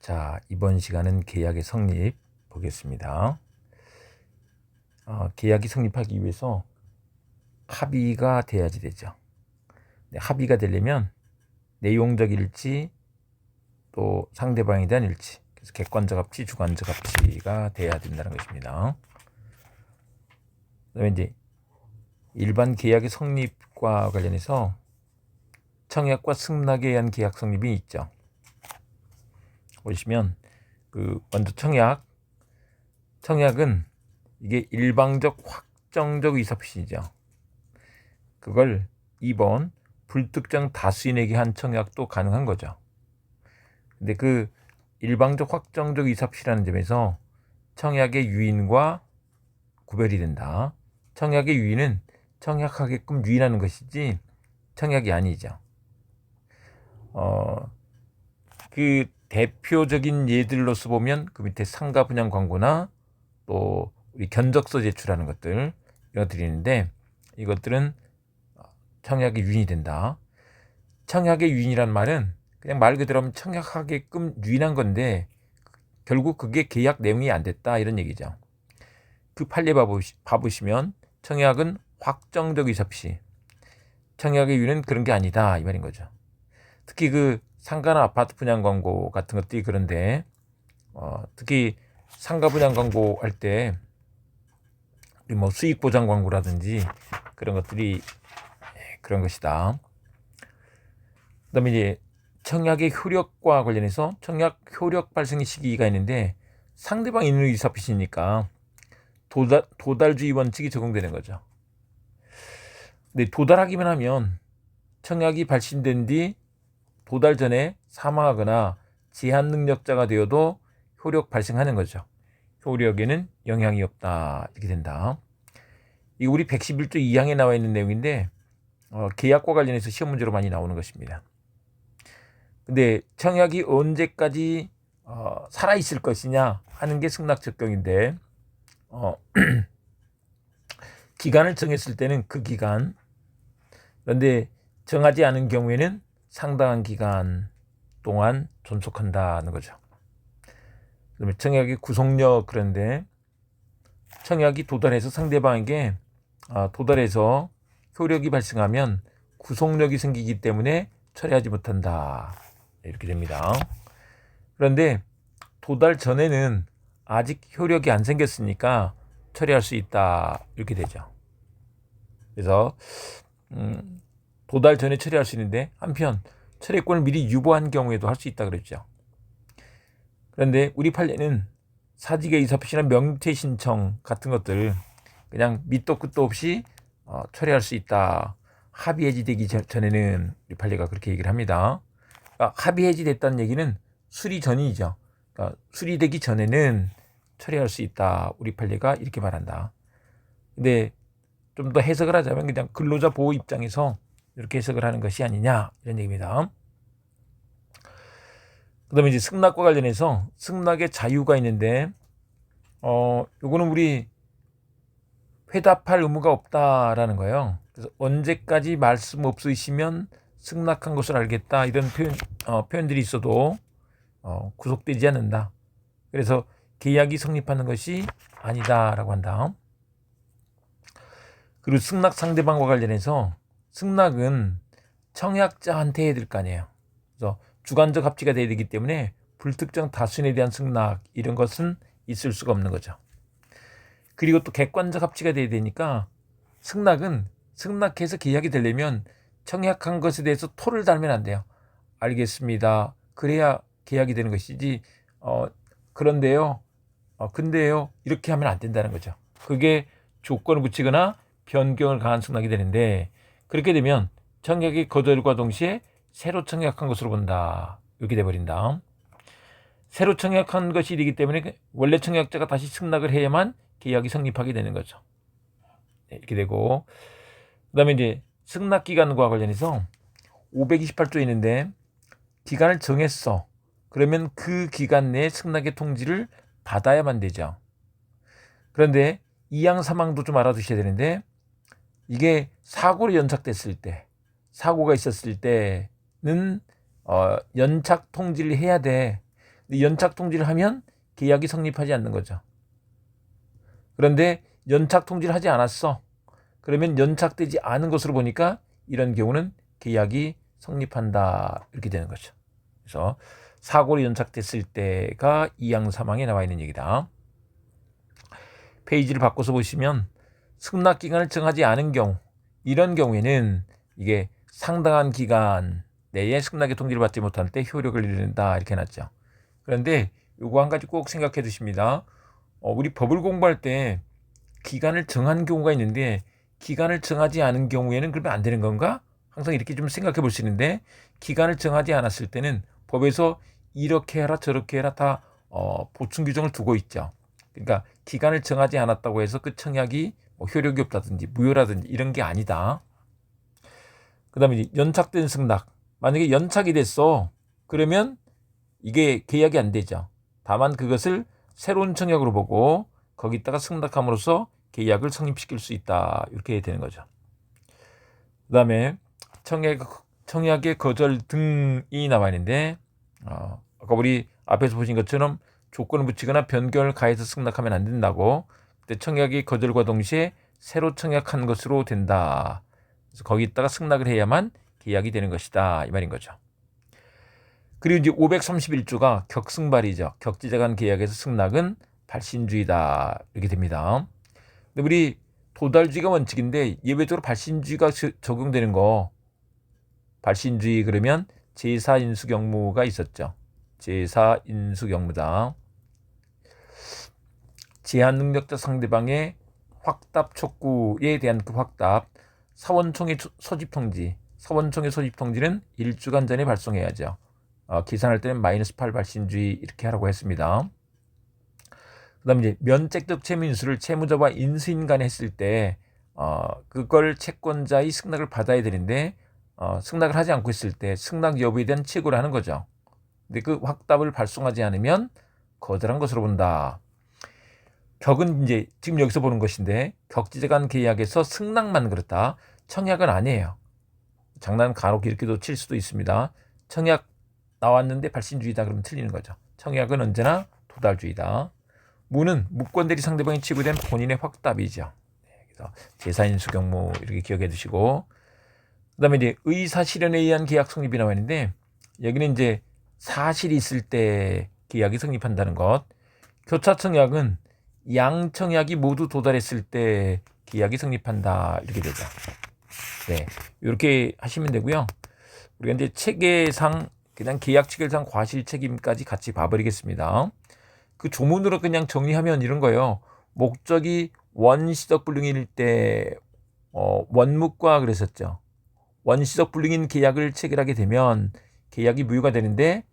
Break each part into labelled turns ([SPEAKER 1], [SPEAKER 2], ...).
[SPEAKER 1] 자, 이번 시간은 계약의 성립 보겠습니다. 어, 계약이 성립하기 위해서 합의가 돼야지 되죠. 네, 합의가 되려면 내용적 일치 또 상대방에 대한 일치 그래서 객관적 합치, 주관적 합치가 돼야 된다는 것입니다. 그다음에 이제 일반 계약의 성립과 관련해서 청약과 승낙에 의한 계약 성립이 있죠. 보시면 그 먼저 청약 청약은 이게 일방적 확정적 의사표시죠. 그걸 2번 불특정 다수인에게 한 청약도 가능한 거죠. 근데 그 일방적 확정적 의사표시라는 점에서 청약의 유인과 구별이 된다. 청약의 유인은 청약하게끔 유인하는 것이지 청약이 아니죠. 어, 그 대표적인 예들로서 보면 그 밑에 상가 분양 광고나 또 우리 견적서 제출하는 것들 이런 것들이 있는데 이것들은 청약의 유인이 된다. 청약의 유인이란 말은 그냥 말 그대로 하면 청약하게끔 유인한 건데 결국 그게 계약 내용이 안 됐다 이런 얘기죠. 그 판례 봐보시, 봐보시면 청약은 확정적 의사표시 청약의 유인은 그런 게 아니다 이 말인 거죠. 특히 그 상가나 아파트 분양 광고 같은 것들이 그런데 어, 특히 상가 분양 광고 할때뭐 수익 보장 광고라든지 그런 것들이 예, 그런 것이다. 그다음에 이제 청약의 효력과 관련해서 청약 효력 발생의 시기가 있는데 상대방 있는 의사표시니까 도달, 도달주의 원칙이 적용되는 거죠. 근데 도달하기만 하면 청약이 발신된 뒤 도달 전에 사망하거나 제한 능력자가 되어도 효력 발생하는 거죠. 효력에는 영향이 없다 이렇게 된다. 이 우리 111조 2항에 나와 있는 내용인데 어, 계약과 관련해서 시험 문제로 많이 나오는 것입니다. 근데 청약이 언제까지 어, 살아 있을 것이냐 하는 게 승낙 적용인데 어, 기간을 정했을 때는 그 기간 그런데 정하지 않은 경우에는 상당한 기간 동안 존속한다는 거죠. 그다음에 청약의 구속력 그런데 청약이 도달해서 상대방에게 아, 도달해서 효력이 발생하면 구속력이 생기기 때문에 처리하지 못한다 이렇게 됩니다. 그런데 도달 전에는 아직 효력이 안 생겼으니까 처리할 수 있다 이렇게 되죠. 그래서 음, 도달 전에 처리할 수 있는데 한편 처리권을 미리 유보한 경우에도 할 수 있다 그랬죠. 그런데 우리 판례는 사직의 의사표시나 명퇴 신청 같은 것들 그냥 밑도 끝도 없이 어, 처리할 수 있다. 합의 해지되기 전에는 우리 판례가 그렇게 얘기를 합니다. 그러니까 합의 해지됐다는 얘기는 수리 전이죠. 그러니까 수리되기 전에는 처리할 수 있다. 우리 판례가 이렇게 말한다. 근데 좀 더 해석을 하자면 그냥 근로자 보호 입장에서 이렇게 해석을 하는 것이 아니냐 이런 얘기입니다. 그다음에 이제 승낙과 관련해서 승낙의 자유가 있는데 어 요거는 우리 회답할 의무가 없다라는 거예요. 그래서 언제까지 말씀 없으시면 승낙한 것을 알겠다 이런 표현 어, 표현들이 있어도 어, 구속되지 않는다. 그래서 계약이 성립하는 것이 아니다라고 한다. 그리고 승낙 상대방과 관련해서 승낙은 청약자한테 해야 될 거 아니에요. 그래서 주관적 합치가 돼야 되기 때문에 불특정 다수인에 대한 승낙 이런 것은 있을 수가 없는 거죠. 그리고 또 객관적 합치가 돼야 되니까 승낙은 승낙해서 계약이 되려면 청약한 것에 대해서 토를 달면 안 돼요. 알겠습니다. 그래야 계약이 되는 것이지. 어 그런데요. 어 근데요. 이렇게 하면 안 된다는 거죠. 그게 조건을 붙이거나 변경을 가한 승낙이 되는데 그렇게 되면 청약의 거절과 동시에 새로 청약한 것으로 본다. 이렇게 돼버린다. 새로 청약한 것이 되기 때문에 원래 청약자가 다시 승낙을 해야만 계약이 성립하게 되는 거죠. 네, 이렇게 되고 그 다음에 이제 승낙 기간과 관련해서 528조 있는데 기간을 정했어. 그러면 그 기간 내에 승낙의 통지를 받아야만 되죠. 그런데 이양 사망도 좀 알아두셔야 되는데 이게 사고로 연착됐을 때, 사고가 있었을 때는 어, 연착 통지를 해야 돼. 근데 연착 통지를 하면 계약이 성립하지 않는 거죠. 그런데 연착 통지를 하지 않았어. 그러면 연착되지 않은 것으로 보니까 이런 경우는 계약이 성립한다 이렇게 되는 거죠. 그래서 사고로 연착됐을 때가 이양 사망에 나와 있는 얘기다. 페이지를 바꿔서 보시면 승낙 기간을 정하지 않은 경우 이런 경우에는 이게 상당한 기간 내에 승낙의 통지를 받지 못할 때 효력을 잃는다 이렇게 해놨죠. 그런데 요거 한 가지 꼭 생각해 두십니다. 어, 우리 법을 공부할 때 기간을 정한 경우가 있는데 기간을 정하지 않은 경우에는 그러면 안 되는 건가? 항상 이렇게 좀 생각해 볼 수 있는데 기간을 정하지 않았을 때는 법에서 이렇게 해라 저렇게 해라 다 어, 보충 규정을 두고 있죠. 그러니까 기간을 정하지 않았다고 해서 그 청약이 뭐 효력이 없다든지 무효라든지 이런 게 아니다. 그 다음에 연착된 승낙. 만약에 연착이 됐어. 그러면 이게 계약이 안 되죠. 다만 그것을 새로운 청약으로 보고 거기다가 승낙함으로써 계약을 성립시킬 수 있다. 이렇게 되는 거죠. 그 다음에 청약 청약의 거절 등이 나와 있는데 어, 아까 우리 앞에서 보신 것처럼 조건을 붙이거나 변경을 가해서 승낙하면 안 된다고. 그때 청약이 거절과 동시에 새로 청약한 것으로 된다. 그래서 거기다가 승낙을 해야만 계약이 되는 것이다. 이 말인 거죠. 그리고 이제 531조가 격승발이죠. 격지자 간 계약에서 승낙은 발신주의다. 이렇게 됩니다. 근데 우리 도달주의가 원칙인데 예외적으로 발신주의가 적용되는 거 발신주의 그러면 제4인수 경무가 있었죠. 제4인수 경무다. 제한 능력자 상대방의 확답 촉구에 대한 그 확답 사원총의 소집 통지 사원총의 소집 통지는 일주간 전에 발송해야죠. 어, 계산할 때는 마이너스 8 발신주의 이렇게 하라고 했습니다. 그 다음에 이제 면책적 채무 인수를 채무자와 인수인 간에 했을 때 어, 그걸 채권자의 승낙을 받아야 되는데 어, 승낙을 하지 않고 있을 때 승낙 여부에 대한 check을 하는 거죠. 근데 그 확답을 발송하지 않으면 거절한 것으로 본다. 격은 이제 지금 여기서 보는 것인데 격지제간 계약에서 승낙만 그렇다. 청약은 아니에요. 장난 간혹 이렇게도 칠 수도 있습니다. 청약 나왔는데 발신주의다 그러면 틀리는 거죠. 청약은 언제나 도달주의다. 무는 무권대리 상대방이 치부된 본인의 확답이죠. 네, 그래서 제사인수 경무 이렇게 기억해 두시고 그다음에 이제 의사 실현에 의한 계약 성립이 나와 있는데 여기는 이제 사실이 있을 때 계약이 성립한다는 것. 교차 청약은 양 청약이 모두 도달했을 때 계약이 성립한다 이렇게 되죠. 네, 이렇게 하시면 되고요. 우리가 이제 체계상 그냥 계약 체계상 과실 책임까지 같이 봐버리겠습니다. 그 조문으로 그냥 정리하면 이런 거예요. 목적이 원시적 불능일 때 어, 원묵과 그랬었죠. 원시적 불능인 계약을 체결하게 되면 계약이 무효가 되는데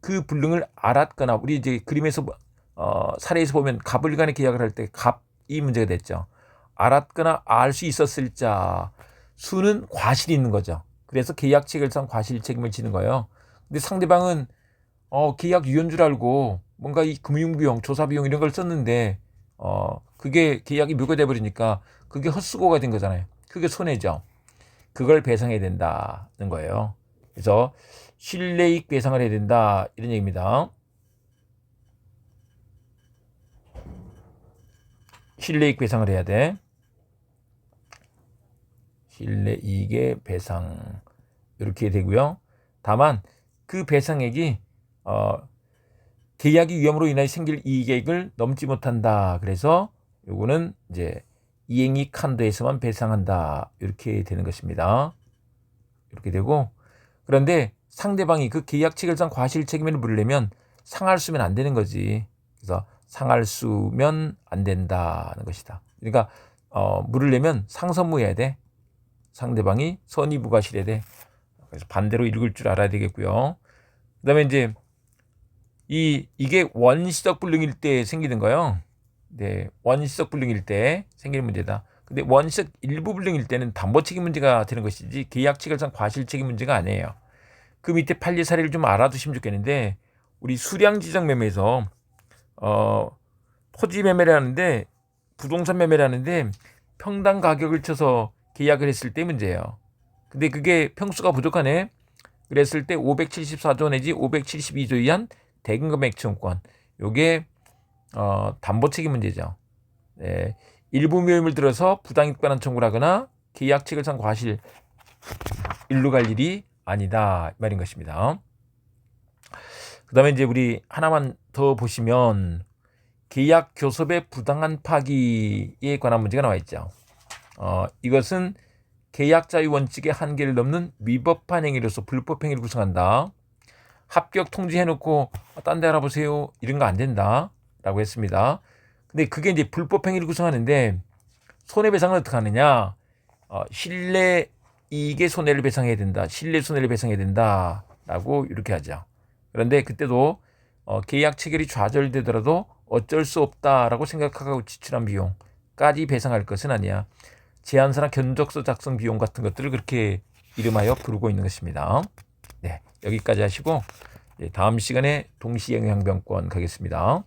[SPEAKER 1] 그 불능을 알았거나 우리 이제 그림에서 어, 사례에서 보면 갑을 간의 계약을 할 때 갑 이 문제가 됐죠. 알았거나 알 수 있었을 자 수는 과실이 있는 거죠. 그래서 계약 체결상 과실 책임을 지는 거예요. 근데 상대방은 어, 계약 유연 줄 알고 뭔가 이 금융비용, 조사비용 이런 걸 썼는데 어, 그게 계약이 무효돼 버리니까 그게 헛수고가 된 거잖아요. 그게 손해죠. 그걸 배상해야 된다는 거예요. 그래서 실내익 배상을 해야 된다 이런 얘기입니다. 실내익 배상을 해야 돼. 실내이익의 배상 이렇게 되고요. 다만 그 배상액이 어, 계약이 위험으로 인하여 생길 이익액을 넘지 못한다. 그래서 요거는 이제 이행이익 한도에서만 배상한다. 이렇게 되는 것입니다. 이렇게 되고 그런데 상대방이 그 계약 체결상 과실 책임을 물으려면 상할 수면 안 되는 거지. 그래서 상할 수면 안 된다는 것이다. 그러니까 어, 물으려면 상선무해야 돼. 상대방이 선의부가실해야 돼. 그래서 반대로 읽을 줄 알아야 되겠고요. 그다음에 이제 이 이게 원시적 불능일 때 생기는 거요. 네, 원시적 불능일 때 생기는 문제다. 근데 원시적 일부 불능일 때는 담보 책임 문제가 되는 것이지 계약 체결상 과실 책임 문제가 아니에요. 그 밑에 판례 사례를 좀 알아두시면 좋겠는데 우리 수량 지정 매매에서 어 토지 매매를 하는데 부동산 매매를 하는데 평당 가격을 쳐서 계약을 했을 때 문제예요. 근데 그게 평수가 부족하네. 그랬을 때 574조 내지 572조에 의한 대금금액 채권권 요게 어, 담보 책임 문제죠. 네, 일부 묘임을 들어서 부당이익 반환 청구를 하거나 계약 체결상 과실 일로 갈 일이 아니다 이 말인 것입니다. 그다음에 이제 우리 하나만 더 보시면 계약 교섭의 부당한 파기에 관한 문제가 나와 있죠. 어, 이것은 계약 자유 원칙의 한계를 넘는 위법한 행위로서 불법 행위를 구성한다. 합격 통지해놓고 어, 딴데 알아보세요 이런 거 안 된다라고 했습니다. 근데 그게 이제 불법 행위를 구성하는데 손해배상을 어떻게 하느냐? 어, 신뢰 이익의 손해를 배상해야 된다. 신뢰 손해를 배상해야 된다라고 이렇게 하죠. 그런데 그때도 어, 계약 체결이 좌절되더라도 어쩔 수 없다라고 생각하고 지출한 비용까지 배상할 것은 아니야. 제안서나 견적서 작성 비용 같은 것들을 그렇게 이름하여 부르고 있는 것입니다. 네, 여기까지 하시고 예, 다음 시간에 동시행양병권 가겠습니다.